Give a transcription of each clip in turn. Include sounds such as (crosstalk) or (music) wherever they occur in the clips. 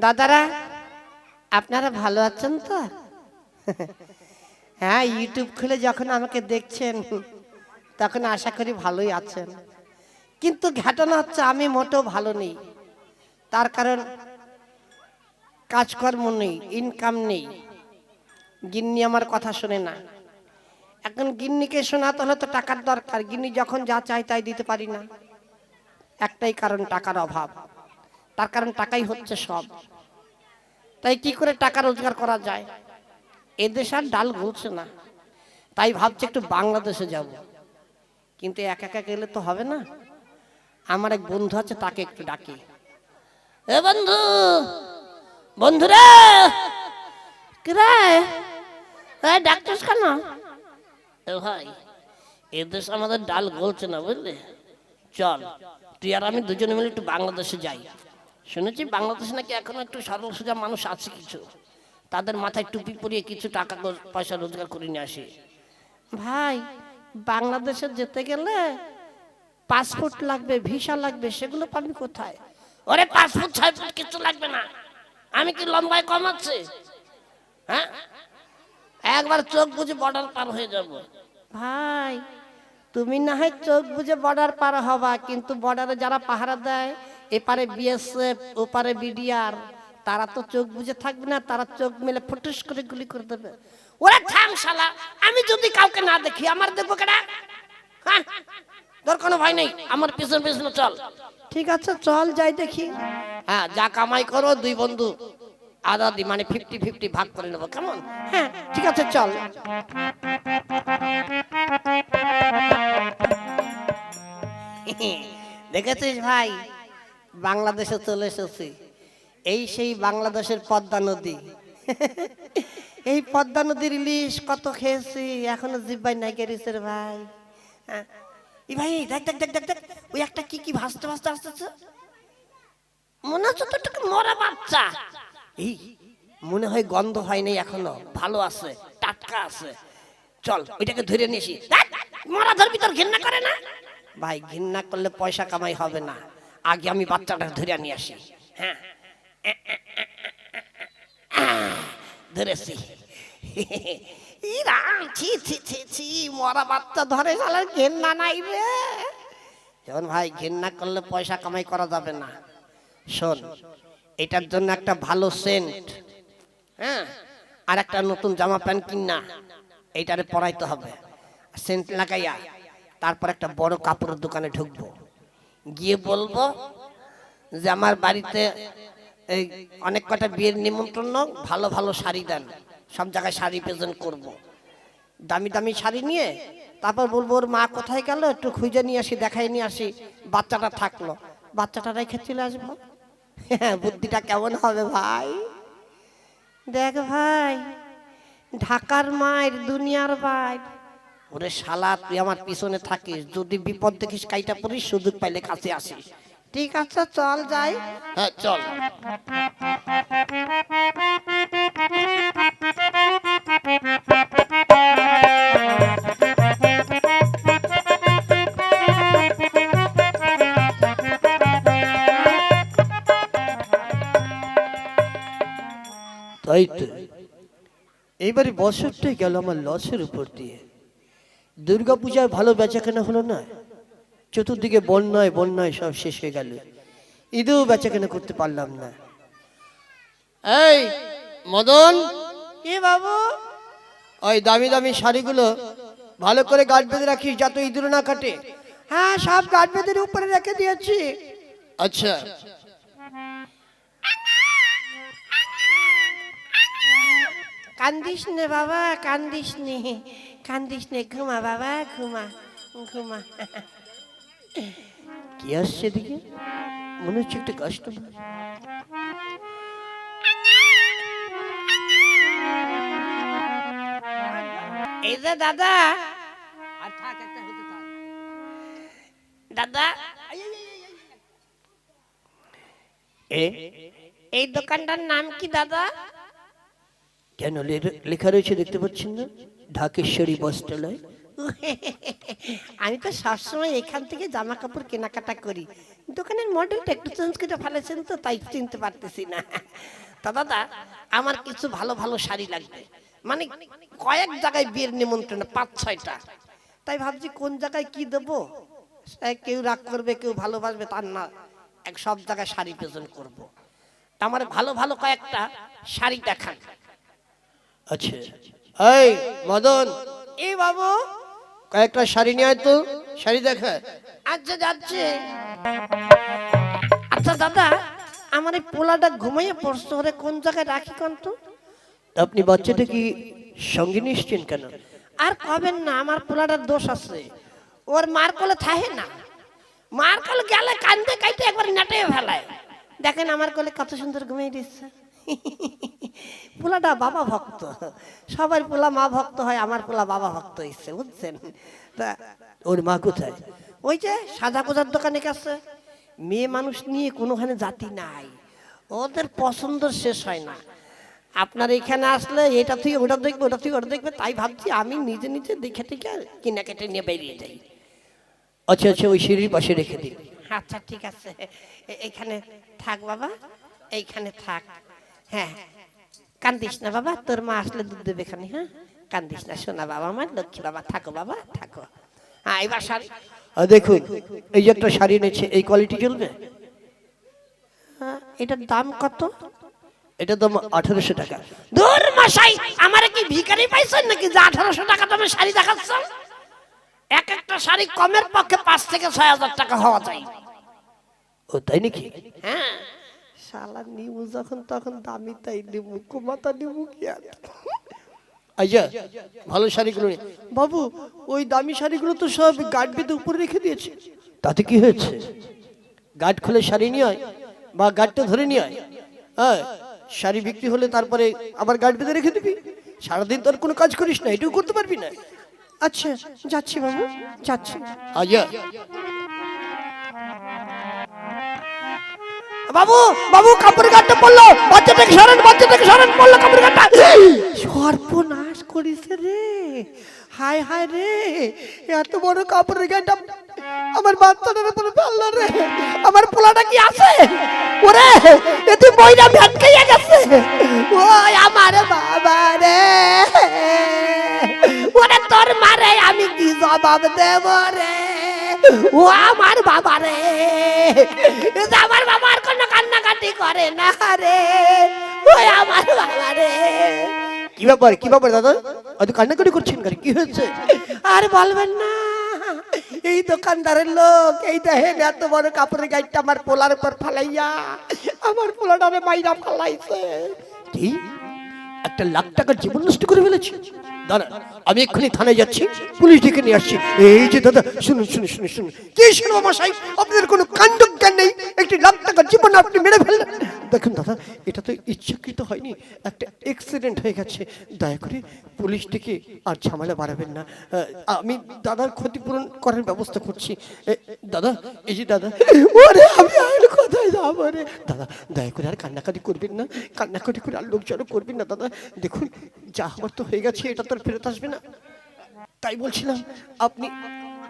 দাদারা, আপনারা ভালো আছেন তো? হ্যাঁ ইউটিউব খুলে যখন আমাকে দেখছেন, তখন আশা করি ভালোই আছেন। কিন্তু ঘটনা হচ্ছে, আমি মোটেও ভালো নেই। তার কারণ, কাজকর্ম নেই ইনকাম নেই। গিন্নি আমার কথা শোনে না। এখন গিন্নিকে শোনাতে হলে তো টাকার দরকার। গিন্নি যখন যা চাই তাই দিতে পারি না। একটাই কারণ, টাকার অভাব। তার কারণ, টাকাই হচ্ছে সব। তাই কি করে টাকা রোজগার করা যায়? এদেশ আর ডাল গলছে না। তাই ভাবছি একটু বাংলাদেশে যাব। কিন্তু একা একা গেলে তো হবে না। আমার এক বন্ধু আছে, তাকে একটু ডাকি। এ বন্ধু, বন্ধুরা রে ডাক্তার কেন? ভাই এদেশ আমাদের ডাল গলছে না, বুঝলি? চল, তুই আর আমি দুজনে মিলে একটু বাংলাদেশে যাই। শুনেছি বাংলাদেশে নাকি এখন একটু সরল সোজা মানুষ আছে কিছু। তাদের মাথায় টুপি পরিয়ে কিছু টাকা পয়সা রোজগার করে নিয়ে আসে। ভাই বাংলাদেশে যেতে গেলে পাসপোর্ট লাগবে ভিসা লাগবে সেগুলো পাবি কোথায়? ওরে পাসপোর্ট ছাইপোর্ট কিছু লাগবে না। আমি কি লম্বায় কম আছে? হ্যাঁ? একবার চোখ বুঝে বর্ডার পার হয়ে যাব। ভাই তুমি না হয় চোখ বুঝে বর্ডার পার হবা কিন্তু বর্ডারে যারা পাহারা দেয় এপারে বিএসএফ ওপারে বিডিআর তারা তো চোখ বুঝে থাকবে না তারা চোখ মেলে ফুটুস করে গুলি করে দেবে। ওরা থাম শালা আমি যদি কাউকে না দেখি আমার দেখব কেনা হ্যাঁ তোর কোনো ভয় নেই আমার পিছন পিছনে চল। ঠিক আছে চল যাই দেখি। হ্যাঁ যা কামাই করো দুই বন্ধু আদা দি মানে ফিফটি ফিফটি ভাগ করে নেব কেমন? হ্যাঁ ঠিক আছে চল। (laughs) দেখেছিস ভাই? বাংলাদেশে চলে এসেছি। এই সেই বাংলাদেশের পদ্মা নদী। (laughs) এই পদ্মা নদীর ইলিশ কত খেয়েছি এখনও জিব্বাই নাই গেরিসের ভাই। হ্যাঁ। এই ভাই দেখ দেখ দেখ দেখ দেখ ওই একটা কি কি ভাসতে ভাসতে আসতেছে? মনে হচ্ছে তো একটু মরা বাচ্চা। এই মনে হয় গন্ধ হয় নাই এখনও। ভালো আছে টাটকা আছে। চল ওইটাকে ধরে নিয়ে আসি। ধ্যাৎ, মরা ধরবি তোর ঘৃণা করে না। ভাই ঘৃণা করলে পয়সা কামাই হবে না। আগে আমি বাচ্চাটা ধরে নিয়ে আসি। হ্যাঁ? ধরেছি। ধরে ভাই করলে পয়সা কামাই করা যাবে না। এটার জন্য একটা ভালো সেন্ট হ্যাঁ? আর একটা নতুন জামা প্যান্ট পরাইতে হবে। সেন্ট লাগাইয়া তারপর একটা বড় কাপড়ের দোকানে ঢুকবো। গিয়ে বলব যে আমার বাড়িতে এই অনেক কটা বিয়ের নিমন্ত্রণ ভালো ভালো শাড়ি দেন। সব জায়গায় শাড়ি প্রেজেন্ট করব। দামি দামি শাড়ি নিয়ে তারপর বলব, ওর মা কোথায় গেল? একটু খুঁজে নিয়ে আসি, দেখাই নিয়ে আসি। বাচ্চাটা থাকল। বাচ্চাটা রেখে চলে আসব। হ্যাঁ বুদ্ধিটা কেমন হবে ভাই? দেখ ভাই, ঢাকার মায়ের দুনিয়ার বাইর ওরে শালা তুই আমার পিছনে থাকিস। যদি বিপদ দেখিস কাইটা পড়িস সুযোগ পাইলে কাছে আসিস। ঠিক আছে চল যাই। হ্যাঁ চল। তাই তো। এইবারে বছরটাই গেল আমার লসের উপর দিয়ে। দুর্গা পূজায় ভালো বেচা কেনা হলো না? চতুর্দিকে বন্যায় বন্যায় সব শেষ হয়ে গেল। ঈদেও বেচা কেনা করতে পারলাম না। এই মদন? কি বাবু? ওই দামি দামি শাড়িগুলো ভালো করে গাছ বেঁধে রাখিস যাতে ইঁদুর না কাটে। হ্যাঁ সব গাছ বেদের উপরে রেখে দিয়েছি। আচ্ছা। কান্দিস নে বাবা কান্দিস নে। কান্দিস নে ঘুমা বাবা ঘুমা ঘুমা কি আসছে এদিকে মনে হচ্ছে একটা কাস্টমার এই যে দাদা। দাদা। এ? এই দোকানটার নাম কি দাদা? কেন লেখা রয়েছে দেখতে পাচ্ছেন না? ঢাকেশ্বরী বস্ত্রালয়। আমি তো সবসময় এখান থেকে জামা কাপড় কেনাকাটা করি। দোকানের মডেলটা একটু চেঞ্জ করে ফেলেছেন তো তাই চিনতে পারতেছি না। তা দাদা আমার কিছু ভালো ভালো শাড়ি লাগবে। মানে কয়েক জায়গায় বিয়ের নিমন্ত্রণ পাঁচ ছয়টা। তাই ভাবছি কোন জায়গায় কি দেবো? কেউ রাগ করবে কেউ ভালোবাসবে তার না। এক সব জায়গায় শাড়ি প্রেজেন্ট করব। তা আমার ভালো ভালো কয়েকটা শাড়ি দেখান। আচ্ছা। এই মদন। এই বাবু। কয়েকটা শাড়ি নিয়ে আয় তো। শাড়ি দেখা। আচ্ছা যাচ্ছে। আচ্ছা দাদা আমার এই পোলাটা ঘুমাইয়ে পড়ছে ওরে কোন জায়গায় রাখি কোন তো? আপনি বাচ্চাটা কি সঙ্গে নিশ্চেন কেন? আর কবেন না আমার পোলাটার দোষ আছে। ওর মার কোলে থাহে না। মার কোলে গেলে কান্দে কাইতে একবার নেটে ফেলায়। দেখেন আমার কোলে কত সুন্দর ঘুমিয়ে দিচ্ছে। (laughs) পোলাটা বাবা ভক্ত। সবার পোলা মা ভক্ত হয় আমার পোলা বাবা ভক্ত হয়েছে বুঝছেন? তা ওর মা কোথায়? ওই যে সাদা কোজার দোকানে গেছে। মেয়ে মানুষ নিয়ে কোনোখানে জাতি নাই। ওদের পছন্দ শেষ হয় না। আপনার এখানে আসলে এটা থেকে ওটা দেখবে ওটা থেকে ওটা দেখবে তাই ভাবছি আমি নিজে নিজে দেখে টেকে কিনা কেটে নিয়ে বেরিয়ে যাই। আচ্ছা আচ্ছা ওই সিঁড়ির পাশে রেখে দিন। আচ্ছা ঠিক আছে। এ- এইখানে থাক বাবা এইখানে থাক। হ্যাঁ। কান্দিস না বাবা তোর মা আসলে দুধ দেবে এখানে হ্যাঁ? কান্দিস না শোনা বাবা আমার লক্ষ্মী বাবা থাকো বাবা থাকো। হ্যাঁ এবার শাড়ি। দেখুন এই যে একটা শাড়ি এনেছে এই কোয়ালিটি চলবে? হ্যাঁ, এটার দাম কত? এটা দাম আঠারোশো টাকা। দূর মশাই আমার কি ভিখারি পাইছেন নাকি যে আঠারোশো টাকা দামে শাড়ি দেখাচ্ছ? এক একটা শাড়ি কমের পক্ষে পাঁচ থেকে ছয় হাজার টাকা হওয়া যায়। ও তাই নাকি? হ্যাঁ। শালা নিবু যখন তখন দামি তাই নিবু কুমাতা নিবু কি আর? আচ্ছা ভালো শাড়িগুলো বাবু ওই দামি শাড়িগুলো তো সব গার্ড বেঁধে উপরে রেখে দিয়েছে। তাতে কি হয়েছে? গার্ড খুলে শাড়ি নিয়ে আয় বা গার্ডটা ধরে নিয়ে আয়। হ্যাঁ শাড়ি বিক্রি হলে তারপরে আবার গার্ড বেঁধে রেখে দিবি। সারাদিন তো আর কোনো কাজ করিস না এটাও করতে পারবি না। আচ্ছা যাচ্ছি বাবু যাচ্ছি। আচ্ছা বাবু বাবু কাপড় গাঁটটা পড়ল বাচ্চাটাকে সরেন বাচ্চাটাকে সরেন পড়ল কাপড় গাঁটটা। সর্বনাশ করিস রে। হায় হায় রে। এত বড় কাপড়ের গাঁটটা আমার বাচ্চাটার উপরে ফেলল রে। আমার পোলাটা কি আছে? ওরে, এ এতে বইরা ভেটকাইয়া গেছে। ওই আমার বাবা রে। ওরে তোর মারে আমি কি জবাব দেব রে? ও আমার বাবা রে। আমার বাবার কোনো কান্নাকাটি করে না রে। ওই আমার বাবা রে। কি ব্যাপার কি ব্যাপার দাদা? হয়তো কান্নাকাটি করছেন গাড়ি কি হয়েছে? আর বলবেন না এই দোকানদারের লোক এই দেখেন এত বড় কাপড়ের গাইডটা আমার পোলার উপর ফালাইয়া আমার পোলাটারে মাইরা ফালাইছে। কি? একটা লাখ টাকার জীবন নষ্ট করে ফেলেছি? দাঁড়া আমি এক্ষুনি থানায় যাচ্ছি, পুলিশ ডেকে নিয়ে আসছি। এই যে দাদা, শুনুন শুনুন শুনুন শুনুন। কি শুনব মশাই? আপনাদের কোনো কাণ্ড জ্ঞান নেই? একটি লাখ টাকার জীবন আপনি মেরে ফেললেন। দেখুন দাদা, এটা তো ইচ্ছাকৃত হয়নি। একটা অ্যাক্সিডেন্ট হয়ে গেছে। দয়া করে পুলিশ ডেকে আর ঝামেলা বাড়াবেন না। আমি দাদার ক্ষতিপূরণ করার ব্যবস্থা করছি। দাদা, এই যে দাদা, ওরে, আমি আর কোথায় যাব রে? দাদা, দয়া করে আর কান্নাকাটি করবেন না। কান্নাকাটি করে আর লোক জড়ো করবেন না, দাদা। দেখুন যা আমার তো হয়ে গেছে এটা তো ফেরত আসবে না। তাই বলছিলাম আপনি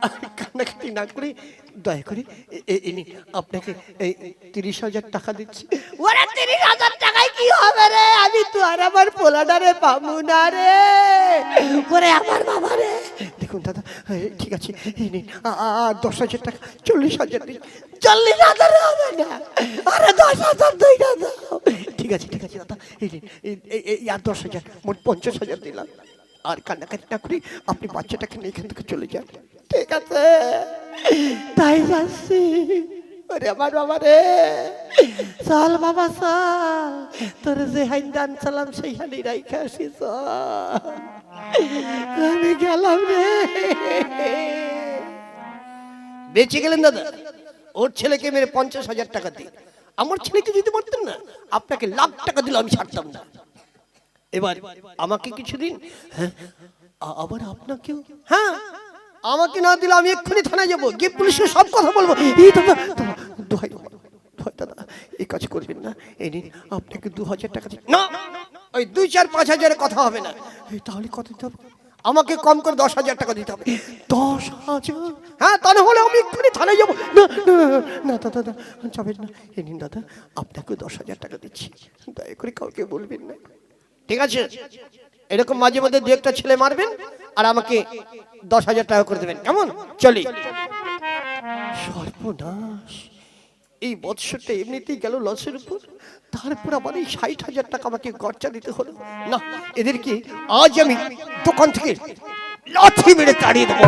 আর কান্নাকাটি না করে দয়া করে এ আপনাকে এই তিরিশ হাজার টাকা দিচ্ছি। ওরে তিরিশ হাজার টাকায় কি হবে রে? আমি তো আর আমার পোলাটারে পাবো না রে। ওরে আমার বাবা রে। দেখুন দাদা ঠিক আছে আ- আর দশ হাজার টাকা চল্লিশ হাজার দিন। চল্লিশ হাজার হবে না। আরে দশ হাজার দুই দাও ঠিক আছে ঠিক আছে দাদা এই নিন এই- এই- এই আর দশ হাজার মোট পঞ্চাশ হাজার দিলাম। আর কান্নাকাটি না করি আপনি বাচ্চাটাকে নিয়ে এখান থেকে চলে যান। ঠিক আছে। তাই যাচ্ছি ওরে আমার বাবা রে। চল বাবা চল। তোর যে হাইন্দান চালাম সেইখানে রাইখা আসি আমি গেলাম রে। বেঁচে গেলেন দাদা। ওর ছেলেকে মেরে পঞ্চাশ হাজার টাকা দিই আমার ছেলেকে দিতে পারতেন না। আপনাকে লাখ টাকা দিলে আমি ছাড়তাম না। এবার আমাকে কিছু দিন হ্যাঁ আবার আপনাকেও? হ্যাঁ আমাকে না দিলে আমি এক্ষুনি থানায় যাব। গিয়ে পুলিশের সব কথা বলব। এই দাদা দোহাই দোহাই দাদা এই কাজ করবেন না। এই নিন, আপনাকে দু হাজার টাকা দিই না, ওই দুই চার, পাঁচ হাজারের কথা হবে না। তাহলে কত দিতে হবে? আমাকে কম করে দশ হাজার টাকা দিতে হবে। দশ হাজার? হ্যাঁ তা না হলে আমি এক্ষুনি থানায় যাব। না না দাদা দাদা যাবেন না। এ নিন, দাদা আপনাকে দশ হাজার টাকা দিচ্ছি। দয়া করে কাউকে বলবেন না। ঠিক আছে? এরকম মাঝে মাঝে দু একটা ছেলে মারবেন আর আমাকে দশ হাজার টাকা করে দেবেন। কেমন? চলি। সর্বনাশ। এই বৎসরটা এমনিতেই গেল লসের উপর। তারপর আবার এই ষাট হাজার টাকা আমাকে খরচা দিতে হলো। না, এদেরকে আজ আমি দোকান থেকে লাথি মেরে তাড়িয়ে দেবো।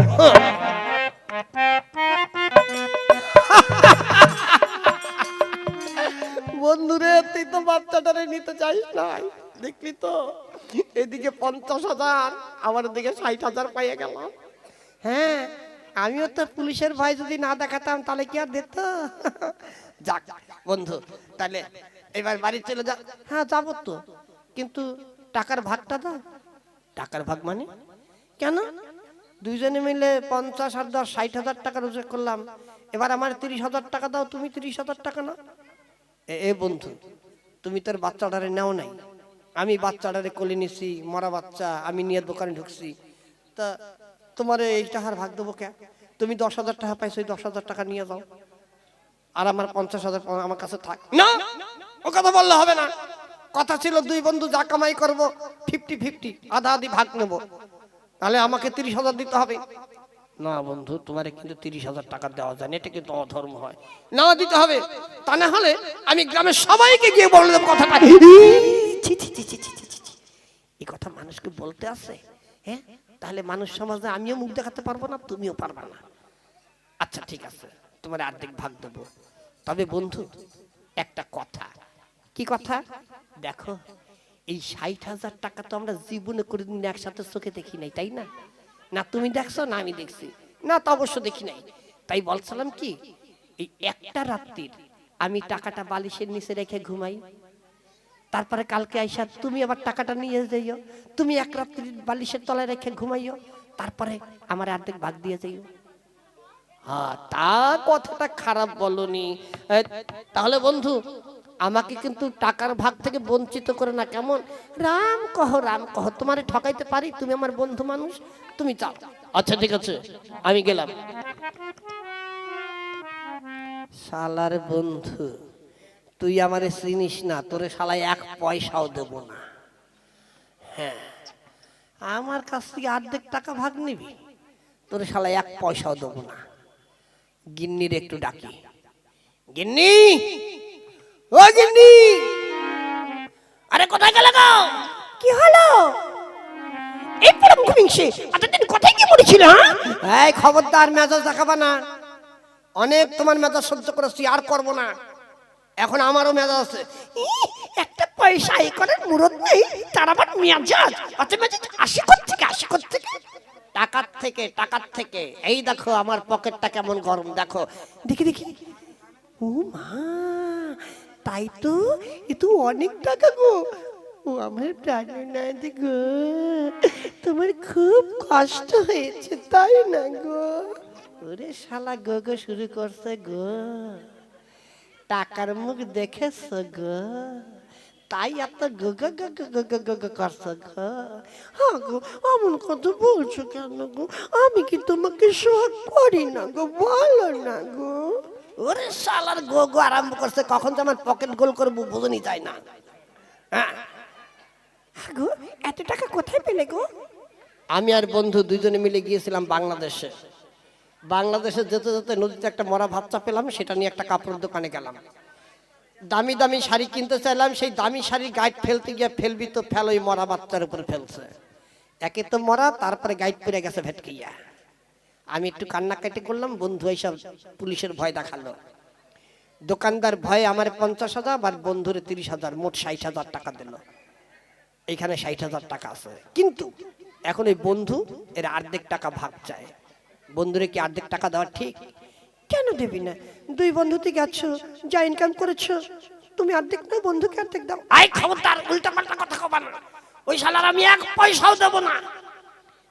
বন্ধুরে, তুই তো বাচ্চাটারে নিতে চাইস নাই। দেখলি তো? এদিকে পঞ্চাশ হাজার আমার দিকে ষাট হাজার পাইয়ে গেলাম হ্যাঁ আমিও তো পুলিশের ভয় যদি না দেখাতাম তাহলে কি আর দিত? যাক বন্ধু তাহলে এবার বাড়ি চলে যা। হ্যাঁ যাব তো। কিন্তু টাকার ভাগটা দাও। টাকার ভাগ মানে? কেন? দুইজনে মিলে পঞ্চাশ আর দশ ষাট হাজার টাকা রোজগার করলাম। এবার আমার তিরিশ হাজার টাকা দাও তুমি তিরিশ হাজার টাকা না এ- এ বন্ধু তুমি তোর বাচ্চাটারে নাও নাই। আমি বাচ্চাটারে কোলে নিছি, মরা বাচ্চা, আমি নিয়ে দোকানে ঢুকছি। তা তোমার এই টাকার ভাগ দেবো কে? তুমি দশ হাজার টাকা পাইছো দশ হাজার টাকা নিয়ে যাও। আর আমার পঞ্চাশ হাজার আমার কাছে থাক। না! ও কথা বললে হবে না। কথা ছিল দুই বন্ধু, যা কামাই করব ফিফটি ফিফটি আধা আধি ভাগ নেব। তাহলে আমাকে তিরিশ হাজার দিতে হবে। না বন্ধু, তোমারে কিন্তু তিরিশ হাজার টাকা দেওয়া যায় না, এটা কিন্তু অধর্ম হয়। না দিতে হবে। তা না হলে আমি গ্রামের সবাইকে গিয়ে বলে দেবো কথাটা। ছি, ছি, ছি, ছি, ছি, ছি, ছি। এই কথা মানুষকে বলতে আছে হ্যাঁ? তাহলে মানুষ সমাজে আমিও মুখ দেখাতে পারব না তুমিও পারবা না। আচ্ছা ঠিক আছে তোমার অর্ধেক ভাগ দেবো। তবে বন্ধু একটা কথা। কি কথা? দেখো এই ষাট হাজার টাকা তো আমরা জীবনে কোনোদিন একসাথে চোখে দেখি নাই তাই না? না তুমি দেখছ না আমি দেখছি। না তো অবশ্য দেখি নাই। তাই বলছিলাম কি এই একটা রাত্রির আমি টাকাটা বালিশের নিচে রেখে ঘুমাই। তারপরে কালকে আইসা তুমি আবার টাকাটা নিয়ে যাইও। তুমি এক রাত্রি বালিশের তলায় রেখে ঘুমাইও। তারপরে আমার অর্ধেক ভাগ দিয়ে যাইও। হ্যাঁ তা কথাটা খারাপ বলনি। তাহলে বন্ধু, আমাকে কিন্তু টাকার ভাগ থেকে বঞ্চিত করে না, কেমন? রাম কহ রাম কহ, তোমারে ঠকাইতে পারি? তুমি আমার বন্ধু মানুষ, তুমি চাও আচ্ছা ঠিক আছে, আমি গেলাম। শালার বন্ধু। তুই আমারে চিনিস না তোরে শালায় এক পয়সাও দেব না। হ্যাঁ আমার কাছ থেকে অর্ধেক টাকা ভাগ নিবি তোরে শালায় এক পয়সাও দেবো না। গিন্নির একটু ডাকি। গিন্নি! ও গিন্নি! আরে কোথায় গেল গো? কি হলো? এই পরম ঘুমিংসে এতদিন কোথায় কি মরেছিল হ্যাঁ? এই খবরদার মেজাজ দেখাবা না। অনেক তোমার মেজাজ সহ্য করেছি আর করব না। এখন আমারও মেজাজ একটা পয়সা এই করার মুরত নেই তার আবার মেজাজ অত মেজাজ আসি থেকে আসি থেকে টাকার থেকে টাকার থেকে। এই দেখো আমার পকেটটা কেমন গরম দেখো। দেখি দেখি। ও মা তাই তো এ তো অনেক টাকা গো। ও আমার প্রাণনাথ গো তোমার খুব কষ্ট হয়েছে তাই না গো? ওরে শালা গো গো শুরু করছে গো। টাকার মুখ দেখেছ গ তাই এত গগ গগ করছ গো। হ্যাঁ গো অমন কথা বলছো কেন গো? আমি কি তোমাকে শোক করি না গো? বলো না গো। ওরে শালার গো গো আরম্ভ করছে কখন তো আমার পকেট গোল করব বোঝনি যায় না। হ্যাঁ? হ্যাঁ গো এত টাকা কোথায় পেলে গো? আমি আর বন্ধু দুজনে মিলে গিয়েছিলাম বাংলাদেশে। বাংলাদেশে যেতে যেতে নদীতে একটা মরা বাচ্চা পেলাম, সেটা নিয়ে একটা কাপড়ের দোকানে গেলাম। দামি দামি শাড়ি কিনতে চাইলাম, সেই দামি শাড়ির গাইড ফেলতে গিয়ে ফেলবি তো ফেল, ওই মরা বাচ্চার উপর ফেলছে। একে তো মরা, তারপরে গাইড পরে গেছে ভেটকিয়া। আমি একটু কান্নাকাটি করলাম, বন্ধু এইসব পুলিশের ভয় দেখাল। দোকানদার ভয়ে আমার পঞ্চাশ হাজার, আর বন্ধুরে তিরিশ হাজার, মোট ষাট হাজার টাকা দিল। এইখানে ষাট হাজার টাকা আছে। কিন্তু এখন এই বন্ধু এর আর্ধেক টাকা ভাগ চায়। বন্ধুরে কি অর্ধেক টাকা দেওয়া ঠিক? কেন দেবি না? দুই বন্ধুতে গেছো যা ইনকাম করেছ তুমি অর্ধেক না বন্ধুকে অর্ধেক দাও। আই খবরদার উল্টা পাল্টা কথা কবা না ওই শালার আমি এক পয়সাও দেবো না।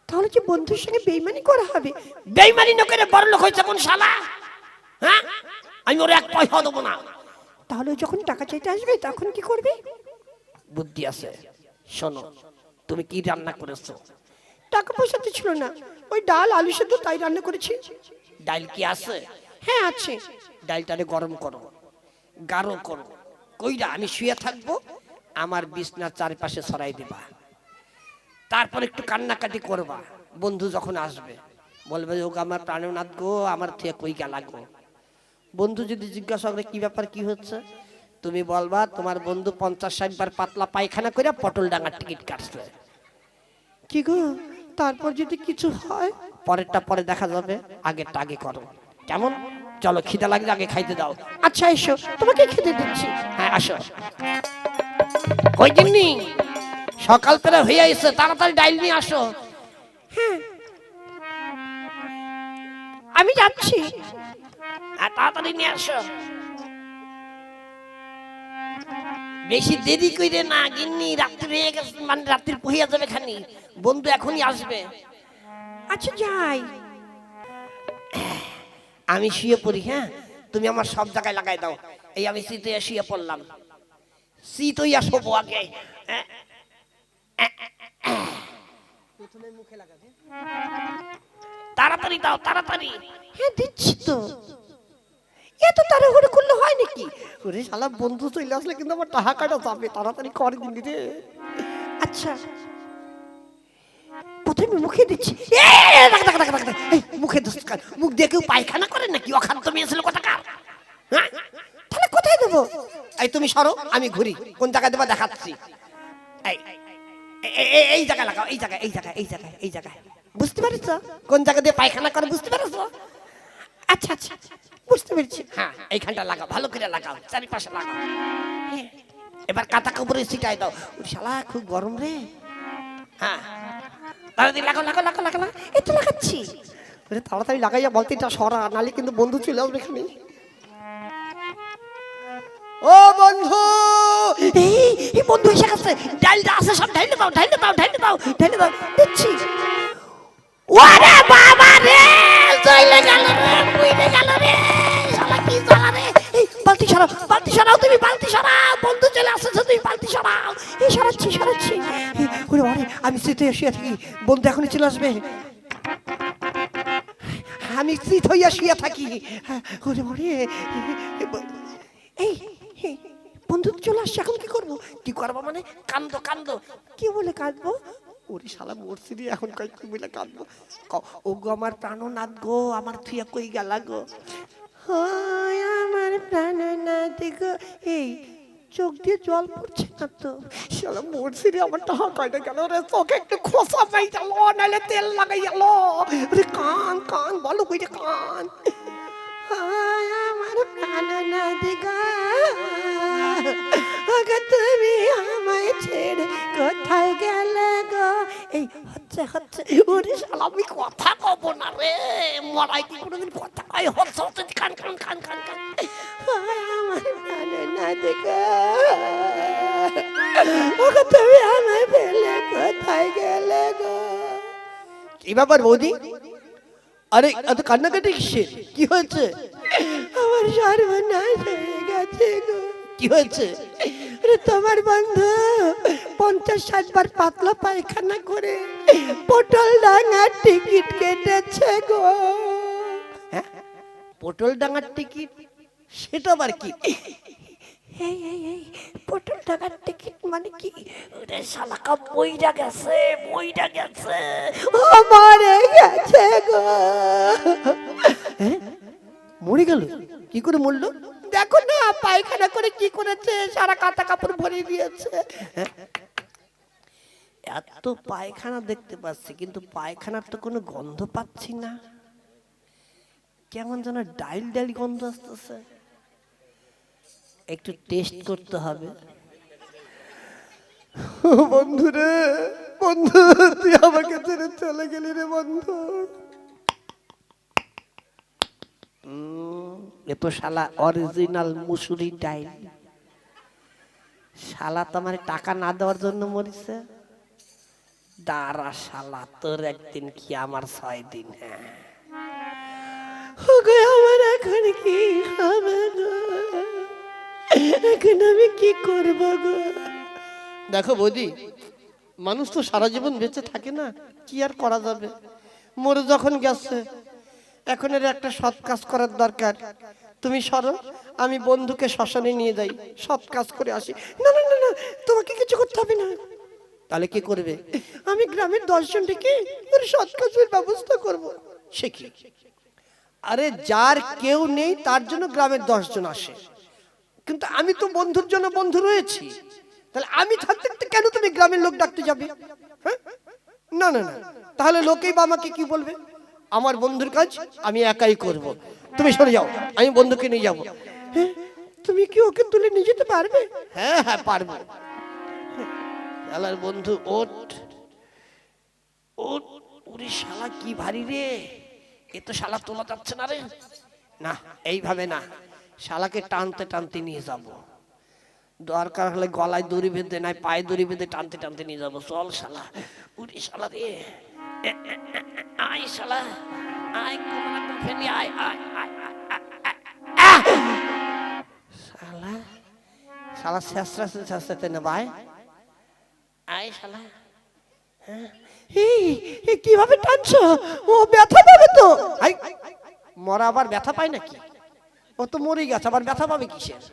তাহলে কি বন্ধুর সঙ্গে বেইমানি করা হবে? বেইমানি না করে বড় লোক হয়েছে কোন শালা? হ্যাঁ? আমি ওর এক পয়সাও দেবো না। তাহলে যখন টাকা চাইতে আসবে তখন কি করবে? বুদ্ধি আছে। শোনো তুমি কি রান্না করেছ? টাকা পয়সা তো ছিল না। ওই ডাল আলু সেদ্ধ তাই রান্না করেছি। ডাল কি আছে? হ্যাঁ আছে। ডাইলটারে গরম করো গাঢ় করো। কইরা আমি শুয়ে থাকব আমার বিছনার চারপাশে ছড়াই দেবা। তারপর একটু কান্নাকাটি করবা। বন্ধু যখন আসবে বলবে ও আমার প্রাণনাথ গো আমার থেকে কই গেলা গো? বন্ধু যদি জিজ্ঞাসা করে কি ব্যাপার কি হচ্ছে? তুমি বলবা তোমার বন্ধু পঞ্চাশ ষাট বার পাতলা পায়খানা করে পটল ডাঙার টিকিট কাটছে। কি গো? তারপর যদি কিছু হয় পরেরটা পরে দেখা যাবে আগেরটা আগে করো। কেমন? চলো খিদে লাগলে আগে খাইতে দাও। আচ্ছা এসো তোমাকে খেতে দিচ্ছি। হ্যাঁ আসো। ওই জিন্নি সকাল পেরে হয়ে এসে তাড়াতাড়ি ডাইল নিয়ে আসো। আমি যাচ্ছি। আর তাড়াতাড়ি নিয়ে আসো। বেশি দেরি কইরে না গিন্নি রাত্রি হয়ে গেছে মানে রাত্রি পহিয়া যাবে খানি। বন্ধু এখনই আসবে। আচ্ছা যাই। আমি শুয়ে পড়ি হ্যাঁ? তুমি আমার সব জায়গায় লাগাই দাও। এই আমি শীতে শুয়ে পড়লাম। শীত হইয়া শোবো আগে। হ্যাঁ? তাড়াতাড়ি দাও তাড়াতাড়ি। হ্যাঁ দিচ্ছি তো। এত তাড়াহুড়ো নাকি? ওরে শালা বন্ধু চলে আসলে কিন্তু আমার টাকা কাটা যাবে। তাড়াতাড়ি করে দিন রে। আচ্ছা। প্রথমে মুখে দিচ্ছি। মুখে মুখ দিয়ে কেউ পায়খানা করে নাকি? অখান্ত মেয়ে ছিল কোথাকার? হ্যাঁ? তাহলে কোথায় দেবো? এই তুমি সরো আমি ঘুরি। কোন জায়গায় দেবা দেখাচ্ছি। এই এই জায়গায় লাগাও এই জায়গায় এই জায়গায় এই জায়গায় এই জায়গায়। বুঝতে পারছ কোন জায়গা দিয়ে পায়খানা করে বুঝতে পেরেছ আচ্ছা আচ্ছা। বুঝতে পেরেছি। হ্যাঁ এইখানটা লাগাও ভালো করে লাগাও চারিপাশে লাগাও। হ্যাঁ, এবার কাতা কাপড়ে ছিটাই দাও। শালা খুব গরম রে। হ্যাঁ। তাড়াতাড়ি লাগাও লাগাও লাগাও লাগাও। এই তো লাগাচ্ছি। তাড়াতাড়ি লাগাইয়া বলতে এটা সরা নালে কিন্তু বন্ধু ছিল এখানে। ও বন্ধু! এই এই বন্ধু এসে গেছে। ডাইলটা আছে সব ঢাইলে দাও ঢাইলে দাও ঢাইলে দাও ঢেলে দাও। দিচ্ছি ওরে বাবা! সরাও, বালতি সরাও, তুমি বালতি সরাও, বন্ধু চলে আসছে, তুমি বালতি সরাও। সরাচ্ছি সরাচ্ছি। ওরে ওরে, আমি শীতে শুয়ে থাকি, বন্ধু এখনই চলে আসবে। আমি শীত হইয়া শুয়ে থাকি। ওরে ওরে, এই বন্ধু চলে আসছে, এখন কি করব? কি করব মানে? কান্দো কান্দো কি বলে কাঁদবো? ওরে শালা, মরছি রে, এখন কই কি বলে কাঁদবো? ও গো আমার প্রাণনাথ গো, আমার থুয়া কই গেলা গো? আমার প্রাণনাথ গো এই চোখ দিয়ে জল পড়ছে না তো? শালা মরছি রে আমার টাকা কয়টা গেল রে? চোখে একটু খোসা পাই গেল নাহলে তেল লাগাই গেল রে কান কান বলো কই রে কান? হয় আমার প্রাণনাথ গো তুমি আমায় ছেড়ে কোথায় গেলে গো? এই হচ্ছে হচ্ছে ওরে শালা আমি কথা কব না রে। মরাই কি কোনোদিন কথা কয় হচ্ছে হচ্ছে কান কান কান কান কান। আমার না দেখো। ওগো তুমি আমায় ফেলে কোথায় গেলে গো? কি ব্যাপার বৌদি? আরে এত কান্নাকাটি কিসের? কি হয়েছে? আমার সর্বনাশ হয়ে গেছে গো। কি হয়েছে? তোমার বন্ধু পঞ্চাশ ষাট বার পাতলা পায়খানা করে পটল ডাঙার টিকিট কেটেছে গো। হ্যাঁ? পটল ডাঙার টিকিট? সেটা আবার কি? এই এই এই পটল ডাঙার টিকিট মানে কি? ওরে শালাকা বইটা গেছে বইটা গেছে। ও মরে গেছে গো। মরে গেল? কি করে মরলো? পায়খানা করে কি করেছে? সারা কাতা কাপড় ভরে দিয়েছে। এত পায়খানা দেখতে পাচ্ছি, কিন্তু পায়খানার তো কোনো গন্ধ পাচ্ছি না। কেমন যেন ডাইল ডাইল গন্ধ আসতেছে। একটু টেস্ট করতে হবে। বন্ধু রে বন্ধু, তুই আমাকে ছেড়ে চলে গেলি রে বন্ধু। এ তো শালা অরিজিনাল মুসুরি ডাইল। শালা টাকা না দেওয়ার জন্য মরিছে। দাঁড়া শালা, তোর একদিন কি আমার ছয় দিন হ্যাঁ? আমার এখন কি হবে এখন আমি কি করব গো? দেখো বৌদি, মানুষ তো সারা জীবন বেঁচে থাকে না, কি আর করা যাবে? মরে যখন গেছে এখন এর একটা সৎ কাজ করার দরকার। তুমি সরো, আমি বন্ধুকে শ্মশানে নিয়ে যাই, সৎ কাজ করে আসি। না না না না, তোমাকে কিছু করতে হবে না। তাহলে কি করবে? আমি গ্রামের দশজন ডেকে ওর সৎ কাজের ব্যবস্থা করব? সে কি? আরে যার কেউ নেই, তার জন্য গ্রামের দশজন আসে। কিন্তু আমি তো বন্ধুর জন্য বন্ধু রয়েছি। তাহলে আমি থাকতে কেন তুমি গ্রামের লোক ডাকতে যাবে? হ্যাঁ? না না না। তাহলে লোকেই বা আমাকে কি বলবে? আমার বন্ধুর কাজ আমি একাই করব। তুমি সরে যাও, আমি বন্ধুকে নিয়ে যাব। তুমি কি ওকে তুলে নিয়ে যেতে পারবে? হ্যাঁ হ্যাঁ পারব। শালার বন্ধু ওট ওট ওরে শালা, কি ভারী রে। এ তো শালা তোলা যাচ্ছে না রে। না, এইভাবে না। শালাকে টানতে টানতে নিয়ে যাব। দরকার হলে গলায় দড়ি বেঁধে নাই পায়ে দড়ি বেঁধে টানতে টানতে নিয়ে যাব। চল শালা উড়ি শালা রে। আয় শালা, আয় রকম ফেলি আয় আয়! শালা শালা শেষরা শেষরাতে না ভাই? আয় শালা। কীভাবে টানছো? ও ব্যথা পাবে তো। মরা আবার ব্যথা পায় নাকি? ও তো মরে গেছে, আবার ব্যথা পাবে কিসের?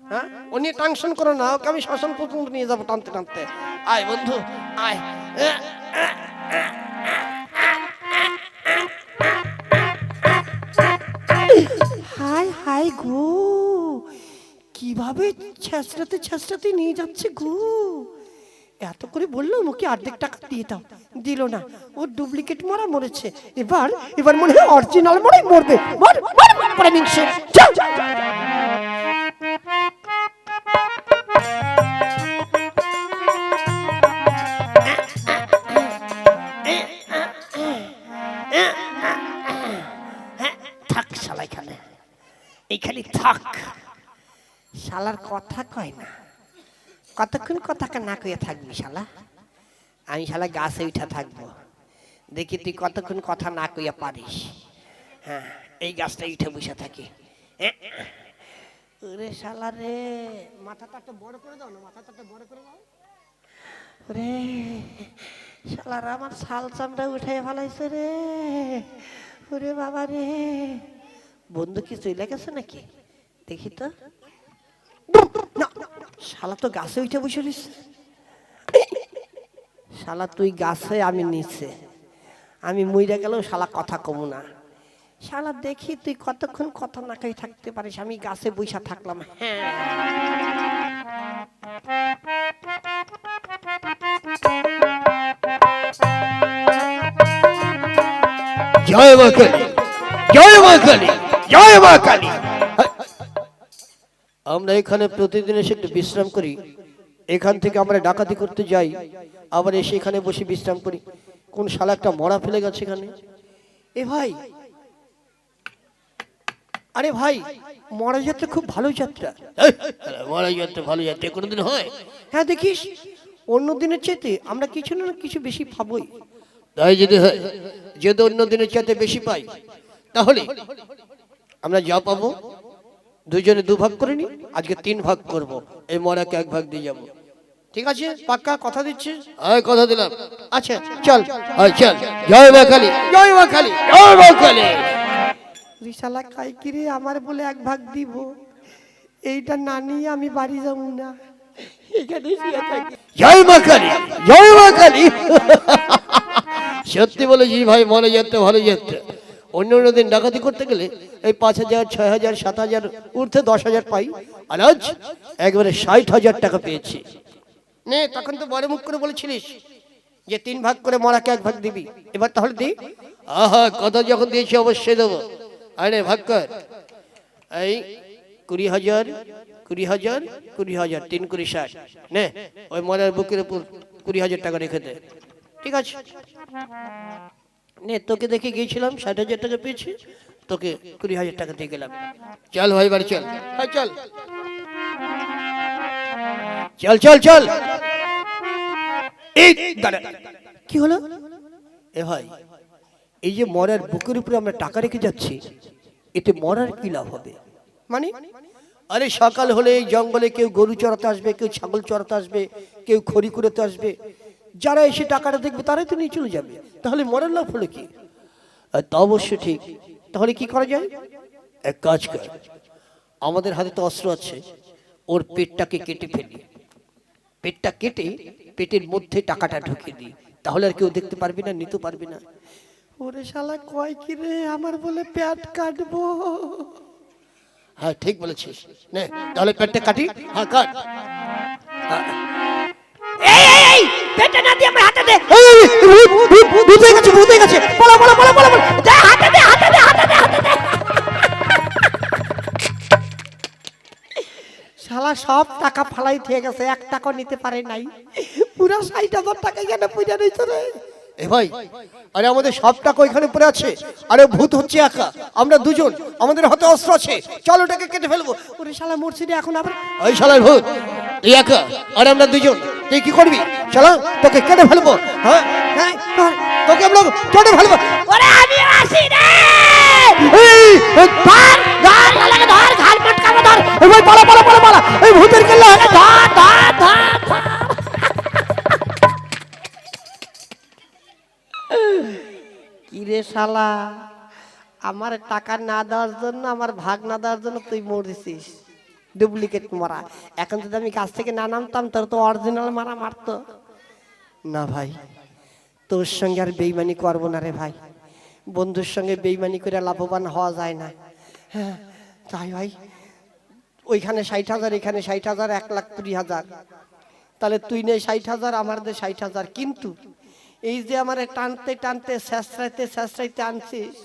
হ্যাঁ? ও নিয়ে টেনশন করো না, ওকে আমি শ্মশান পর্যন্ত নিয়ে যাব টানতে টানতে। আয় বন্ধু, আয়। হাই হাই গো কীভাবে ছেঁচড়াতে ছেঁচড়াতে নিয়ে যাচ্ছে গো এত করে বললাম ওকে অর্ধেক টাকা দিয়ে দাও দিল না ও ডুপ্লিকেট মরা মরেছে এবার এবার মনে হয় অরিজিনাল মরাই মরবে মর মর মর শালার কথা কয় না। কতক্ষণ কথা না কইয়া থাকবি শালা? আমি শালা গাছে উঠা থাকব। দেখি তুই কতক্ষণ কথা না কইয়া পারিস। হ্যাঁ এই গাছটা উঠে বসে থাকি। এ, ওরে শালা রে মাথাটা একটা বড় করে দাও না মাথাটা একটা বড় করে দাও। রে শালার আমার শাল চামড়া উঠে ফেলাইছে রে। ওরে বাবা রে। বন্ধু কি চলে গেছে নাকি? দেখি তো। শালা তো গাছে উঠে বসে রইছে। শালা তুই গাছে, আমি নিচে। আমি মইরা গেলেও শালা কথা কমু না। শালা দেখি তুই কতক্ষণ কথা না খাই থাকতে পারিস, আমি গাছে বইসা থাকলাম হ্যাঁ। জয় মা কালী, জয় মা কালী, জয় মা কালী। আমরা এখানে প্রতিদিন এসে একটু বিশ্রাম করি। এখান থেকে আমরা ডাকাতি করতে যাই। আবার এসে এখানে বসে বিশ্রাম করি। কোন শালা একটা মরা ফেলে গেছে এখানে? এ ভাই! আরে ভাই মরা যাত্রা খুব ভালো যাত্রা। মরা যাত্রা ভালো যাত্রা কোনোদিন হয়? হ্যাঁ দেখিস অন্য দিনের চেতে আমরা কিছু না কিছু বেশি পাবই। তাই যদি হয়। যদি অন্য দিনের চাইতে বেশি পাই তাহলে আমরা যা পাবো দুজনে দু ভাগ করে নি? আজকে তিন ভাগ করব। এই মরাকে এক ভাগ দিয়ে যাব। ঠিক আছে? পাক্কা কথা দিচ্ছে আয় কথা দিলাম। আচ্ছা চল। আয় চল। জয় মা কালী। জয় মা কালী। জয় মা কালী। রিসালা খাই কিরে আমার বলে এক ভাগ দিব। এইটা না নিয়ে আমি বাড়ি যাব না। এখানে শুয়ে থাকি। জয় মা কালী। জয় মা কালী। সত্যি বলেছি ভাই মনে যেতে ভালো যেতে। অন্য অন্য দিন ডাকাতি করতে গেলে এই পাঁচ হাজার, ছয় হাজার, সাত হাজার উর্ধে দশ হাজার পাই। আর আজ একবারে ষাট হাজার টাকা পেয়েছি। নে, তখন তো বড় মুখ করে বলেছিলিস যে তিন ভাগ করে মরাকে এক ভাগ দিবি। এবার তাহলে দি। আহা, কথা যখন দিয়েছি অবশ্যই দেবো। আরে, ভাগ কর। এই কুড়ি হাজার কুড়ি হাজার কুড়ি হাজার, তিন কুড়ি ষাট। নে, ওই মরার বুকের উপর কুড়ি হাজার টাকা রেখে দে। ঠিক আছে? নে তোকে দেখে গিয়েছিলাম ষাট হাজার টাকা পেয়েছি তোকে কুড়ি হাজার টাকা দিয়ে গেলাম। চল ভাই বাড়ি চল। হ্যাঁ চল। চল চল চল। এই কি হলো? এ ভাই এই যে মরার বুকের উপরে আমরা টাকা রেখে যাচ্ছি এতে মরার কি লাভ হবে? মানে? আরে সকাল হলে এই জঙ্গলে কেউ গরু চড়াতে আসবে কেউ ছাগল চড়াতে আসবে কেউ খড়ি কুড়াতে আসবে যারা এসে টাকাটা দেখবে তারাই তো নিয়ে চলে যাবে। তাহলে মরার লাভ হলো কি? তা অবশ্য ঠিক। তাহলে কি করা যায়? এক কাজ কর। আমাদের হাতে তো অস্ত্র আছে। ওর পেটটাকে কেটে ফেলি। পেটটা কেটে পেটের মধ্যে টাকাটা ঢুকিয়ে দিই। তাহলে আর কেউ দেখতে পারবি না নিতে পারবি না। ওরে শালা কয় কি রে? আমার বলে পেট কাটবো। হ্যাঁ ঠিক বলেছিস। নে তাহলে পেটটা কাটি। হ্যাঁ কাট। এই এই এই পেটে না দিয়ে আমার হাতে দে। এই, এই, এই, ভূত, ভূত, ভূত, ভূত হয়ে গেছে ভূত হয়ে গেছে। বলো বলো বলো বলো বলো দে হাতে দে হাতে দে হাতে দে হাতে দে। শালা সব টাকা ফালাই থেকে গেছে এক টাকা নিতে পারে নাই। পুরো ষাট হাজার টাকা এখানে পুজো রে। এ ভাই আরে আমাদের সব টাকা ওইখানে পড়ে আছে। আরে ভূত হচ্ছে একা। আমরা দুজন আমাদের হাতে অস্ত্র আছে। চলো ওটাকে কেটে ফেলব। ওরে শালা মরছি রে এখন আবার। ওই শালার ভূত। তুই একা আর আমরা দুজন তুই কি করবি? চলো তোকে কেটে ফেলব? হ্যাঁ? হ্যাঁ? তোকে আমরা কেটে ফেলব? ওরে আমি আসি রে! এই, এই, ধর ধর শালাকে ধর ঘাল মটকাবো ধর। এই পালা পালা পালা পালা। এই ভূতের কেল্লা। ধর ধর ধর ধর। কিরে শালা আমার টাকা না দেওয়ার জন্য আমার ভাগ না দেওয়ার জন্য তুই মরেছিস। ডুপ্লিকেট মারা এখন যদি আমি গাছ থেকে না নামতাম তোর তো অরিজিনাল মারা মারতো। না ভাই, তোর সঙ্গে আর বেইমানি করব না রে ভাই। বন্ধুর সঙ্গে বেইমানি করে লাভবান হওয়া যায় না। হ্যাঁ তাই ভাই। ওইখানে ষাট হাজার, এখানে ষাট হাজার, এক লাখ কুড়ি হাজার। তাহলে তুই নে ষাট হাজার, আমার দে ষাট হাজার। কিন্তু এই যে আমার টানতে টানতে শেষরাইতে শেষরাইতে আনছিস,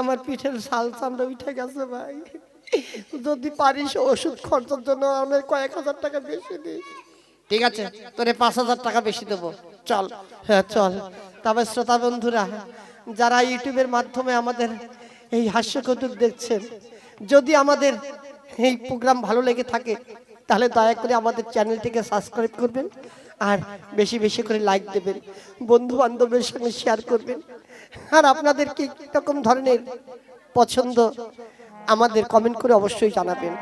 আমার পিঠের শাল চামড়া উঠে গেছে ভাই। যদি পারিস ওষুধ খরচার জন্য আমার কয়েক হাজার টাকা বেশি দিস ঠিক আছে তোরে পাঁচ হাজার টাকা বেশি দেবো। চল। হ্যাঁ চল। তবে শ্রোতা বন্ধুরা যারা ইউটিউবের মাধ্যমে আমাদের এই হাস্য কৌতুক দেখছেন যদি আমাদের এই প্রোগ্রাম ভালো লেগে থাকে তাহলে দয়া করে আমাদের চ্যানেলটিকে সাবস্ক্রাইব করবেন আর বেশি বেশি করে লাইক দেবেন বন্ধু বান্ধবের সঙ্গে শেয়ার করবেন। আর আপনাদের কি রকম ধরনের পছন্দ আমাদের কমেন্ট করে অবশ্যই জানাবেন।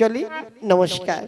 চলি নমস্কার।